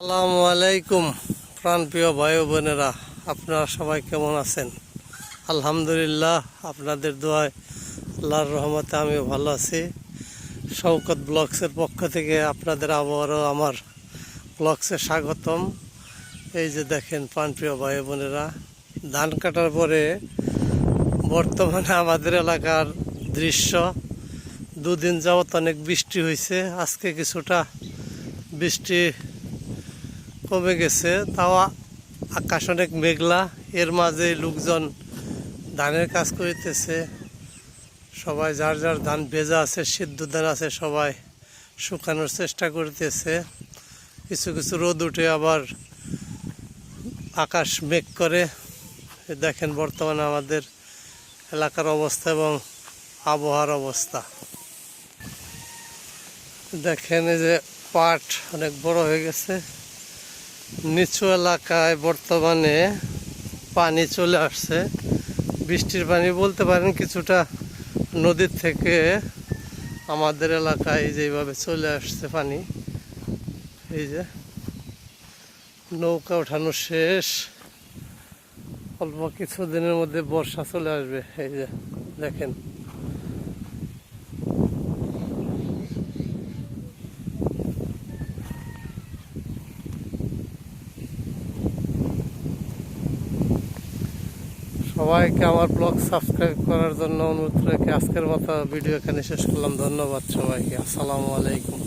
আসসালামু আলাইকুম, প্রাণপ্রিয় ভাই বোনেরা। আপনারা সবাই কেমন আছেন? আলহামদুলিল্লাহ, আপনাদের দোয়ায় আল্লাহর রহমতে আমিও ভালো আছি। শৌকত ব্লগসের পক্ষ থেকে আপনাদের আবারও আমার ব্লগসে স্বাগতম। এই যে দেখেন, প্রাণপ্রিয় ভাই বোনেরা, ধান কাটার পরে বর্তমানে আমাদের এলাকার দৃশ্য, দুদিন যাবত অনেক বৃষ্টি হয়েছে আজকে কিছুটা বৃষ্টি কমে গেছে, তাও আকাশ অনেক মেঘলা। এর মাঝে লোকজন ধানের কাজ করিতেছে। সবাই যার যার ধান ভেজা আছে, সিদ্ধ ধান আছে, সবাই শুকানোর চেষ্টা করতেছে। কিছু কিছু রোদ উঠে আবার আকাশ মেঘ করে। দেখেন বর্তমানে আমাদের এলাকার অবস্থা এবং আবহাওয়ার অবস্থা। দেখেন এই যে পাট অনেক বড় হয়ে গেছে। নিচু এলাকায় বর্তমানে পানি চলে আসছে। বৃষ্টির পানি বলতে পারেন কিছুটা নদীর থেকে আমাদের এলাকায় যেভাবে চলে আসছে পানি। এই যে নৌকা ওঠানো শেষ। অল্প কিছু দিনের মধ্যে বর্ষা চলে আসবে। এই যে দেখেন। সবাইকে আমার ব্লগ সাবস্ক্রাইব করার জন্য অনুরোধ রেখে আজকের মতো ভিডিও এখানে শেষ করলাম। ধন্যবাদ সবাইকে। আসসালামু আলাইকুম।